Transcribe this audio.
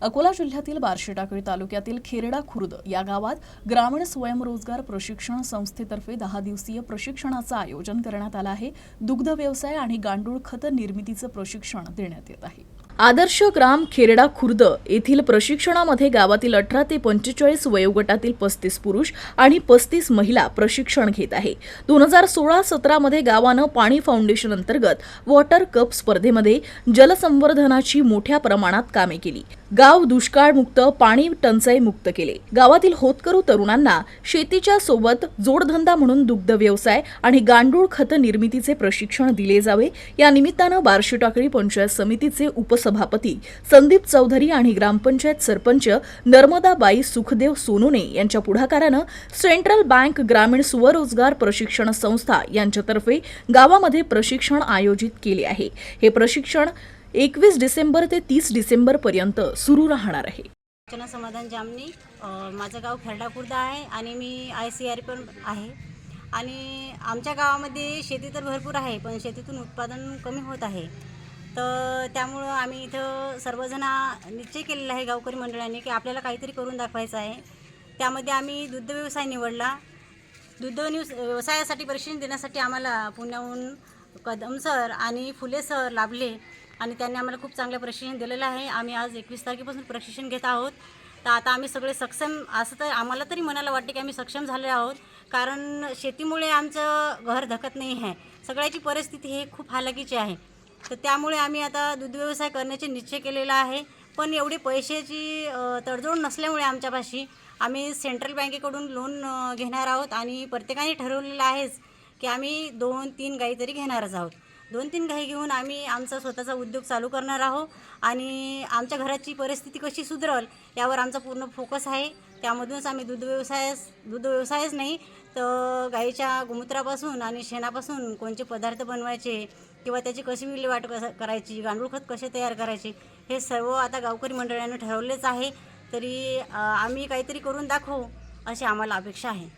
अकोला जिल्ह्यातील बार्शीटाकळी तालुक्यातील खेरडा खुर्द या गावात ग्रामीण स्वयंरोजगार प्रशिक्षण संस्थेतर्फे दहा दिवसीय प्रशिक्षणाचं आयोजन करण्यात आलं आहे. दुग्ध व्यवसाय आणि गांडूळ खत निर्मितीचं प्रशिक्षण देण्यात येत आहे. आदर्श ग्राम खेरडा खुर्द येथील प्रशिक्षणामध्ये गावातील अठरा ते पंचेचाळीस वयोगटातील पस्तीस पुरुष आणि पस्तीस महिला प्रशिक्षण घेत आहे. दोन हजार सोळा सतरामध्ये गावानं पाणी फाउंडेशन अंतर्गत वॉटर कप स्पर्धेमध्ये जलसंवर्धनाची मोठ्या प्रमाणात कामे केली. गाव दुष्काळमुक्त पाणी टंचाई मुक्त केले. गावातील होतकरू तरुणांना शेतीच्या सोबत जोडधंदा म्हणून दुग्ध व्यवसाय आणि गांडूळ खत निर्मितीचे प्रशिक्षण दिले जावे. या निमित्तानं बार्शी टाकळी पंचायत समितीचे सभापती संदीप चौधरी आणि ग्रामपंचायत सरपंच नर्मदाबाई सुखदेव सोनुने यांच्या पुढाकारानं सेंट्रल बँक ग्रामीण स्वरोजगार प्रशिक्षण संस्था यांच्यातर्फे गावामध्ये प्रशिक्षण आयोजित केले आहे. हे प्रशिक्षण एकवीस डिसेंबर ते तीस डिसेंबर पर्यंत सुरू राहणार आहे. अर्चना समाधान जामनी माझं गाव खेरडा आहे आणि मी आय सी आर पण आहे. आणि आमच्या गावामध्ये शेती तर भरपूर आहे पण शेतीतून उत्पादन कमी होत आहे. तर त्यामुळं आम्ही इथं सर्वजण निश्चय केलेला आहे गावकरी मंडळाने की आपल्याला काहीतरी करून दाखवायचं आहे. त्यामध्ये आम्ही दुग्ध व्यवसाय निवडला. दुग्ध व्यवसायासाठी प्रशिक्षण देण्यासाठी आम्हाला पुण्याहून कदम सर आणि फुले सर लाभले आणि त्यांनी आम्हाला खूप चांगलं प्रशिक्षण दिलेलं आहे. आम्ही आज एकवीस तारखेपासून प्रशिक्षण घेत आहोत. तर आता आम्ही सगळे सक्षम असं तर आम्हाला तरी मनाला वाटते की आम्ही सक्षम झाले आहोत. कारण शेतीमुळे आमचं घर धकत नाही आहे. सगळ्याची परिस्थिती हे खूप हालाकीची आहे. तर त्यामुळे आम्ही आता दूध व्यवसाय करण्याचे निश्चय केलेला आहे. पण एवढी पैशाची तडजोड नसल्यामुळे आमच्यापाशी आम्ही सेंट्रल बँकेकडून लोन घेणार आहोत आणि प्रत्येकाने ठरवलेलं आहेच की आम्ही दोन तीन गाई तरी घेणारच आहोत. दोन तीन गाई घेऊन आम्ही आमचा स्वतःचा उद्योग चालू करणार आहोत आणि आमच्या घराची परिस्थिती कशी सुधरल यावर आमचा पूर्ण फोकस आहे. त्यामधूनच आम्ही दूध व्यवसायास दूध व्यवसायच नाही तर गाईच्या गोमूत्रापासून आणि शेणापासून कोणते पदार्थ बनवायचे किंवा त्याची कशी विल्हेवाट कसं करायची गांडूळ खत कसे तयार करायचे हे सर्व आता गावकरी मंडळाने ठरवलेच आहे. तरी आम्ही काहीतरी करून दाखवू अशी आम्हाला अपेक्षा आहे.